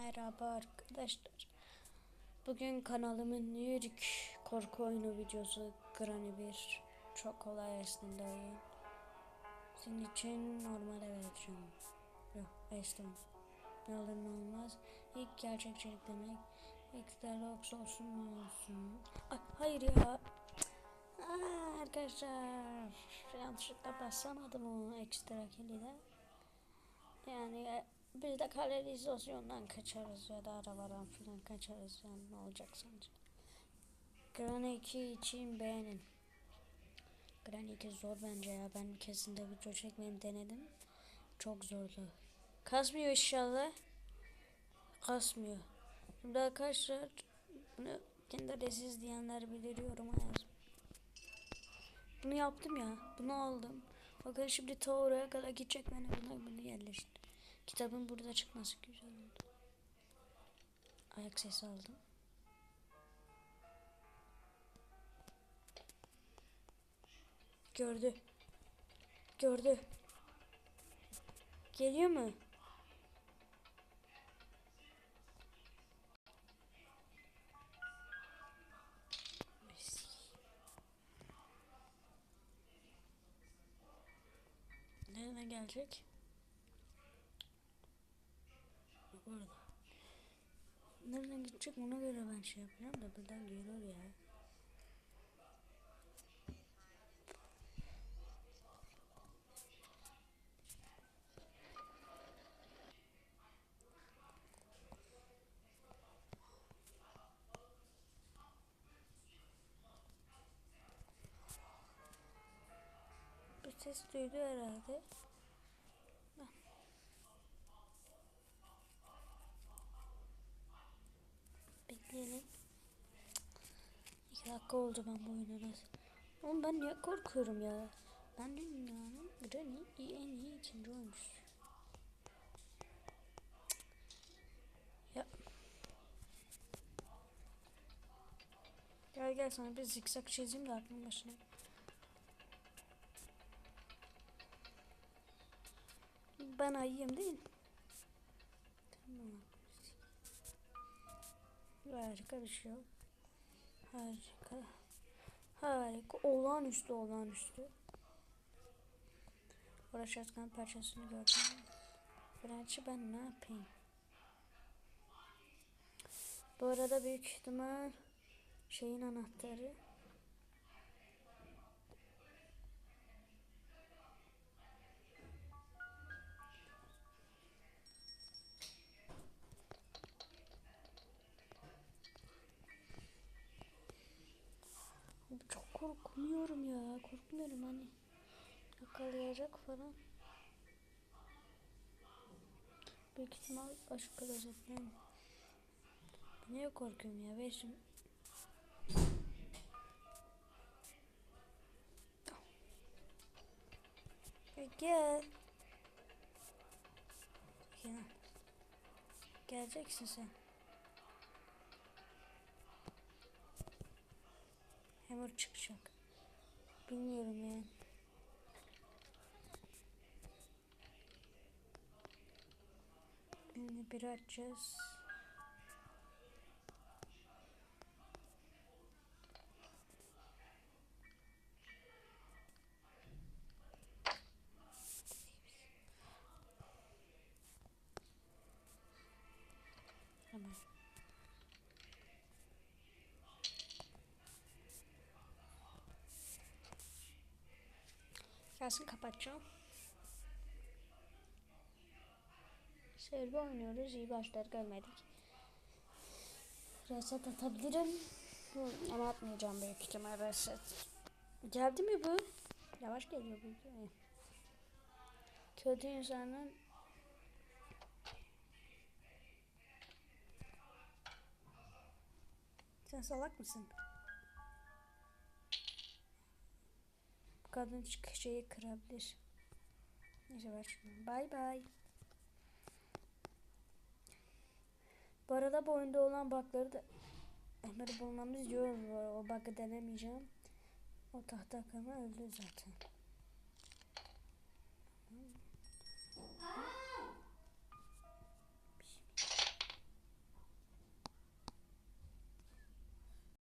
Merhaba arkadaşlar. Bugün kanalımın ilk korku oyunu videosu Granny 1. Çok kolay aslında oyun. Senin için normale vereceğim. Yok, Aston. Ne olur ne olmaz. İlk gerçekçilik demek. İlk Deluxe olsun ne olsun. Ay, hayır ya. Aa, arkadaşlar yanlışlıkla basamadım o ekstra kilide. Yani biz de kanalizasyondan kaçarız ya da arabadan filan kaçarız yani ne olacak sence? Granny 2 için beğenin. Granny 2 zor bence ya ben kesinlikle video çekmeyi denedim. Çok zordu. Kasmıyor inşallah. Kasmıyor. Şimdi arkadaşlar bunu kendi lesiz diyenler bilir yoruma yaz. Bunu yaptım ya. Bunu aldım. Bakın şimdi ta oraya kadar gidecek beni buna bunu yerleştir. Kitabın burada çıkması güzel oldu. Ayak sesi aldım. Gördü. Gördü. Geliyor mu? Nereden gelecek? Bak orada. Nereden gidecek ona göre ben şey yapacağım da buradan görür ya. Bir ses duydu herhalde. Dakika oldu ben bu oyunu Oğlum ben niye korkuyorum ya? Ben dünyanın Granny en iyi ikinci oyuncusu. Ya. Gel gel sana bir zikzak çizeyim de aklın başına. Ben ayıyım değil mi? Tamam. Harika bir şey yok. Harika. Harika. Olağanüstü olağanüstü. Orada şatkan parçasını gördüm. Frenç'i ben ne yapayım? Bu arada büyük ihtimal şeyin anahtarı. Korkmuyorum ya. Korkmuyorum hani. Yakalayacak falan. Büyük ihtimal aşk klozetten. Niye korkuyorum ya? Ver şimdi. Gel. Gel. Geleceksin sen. Hammer çıkacak. Bilmiyorum yani. Şimdi bir açacağız. Tamam. Gelsin kapatacağım. Serve oynuyoruz. iyi başlar görmedik. Reset atabilirim. Ama atmayacağım büyük ihtimal reset. Geldi mi bu? Yavaş geliyor bu. Kötü insanın Sen salak mısın? Kadın şeyi kırabilir. Neyse ver şunu. Bay bay. Bu arada bu oyunda olan bug'ları da onları bulmamız diyorum. O bug'ı denemeyeceğim. O tahta kama öldü zaten.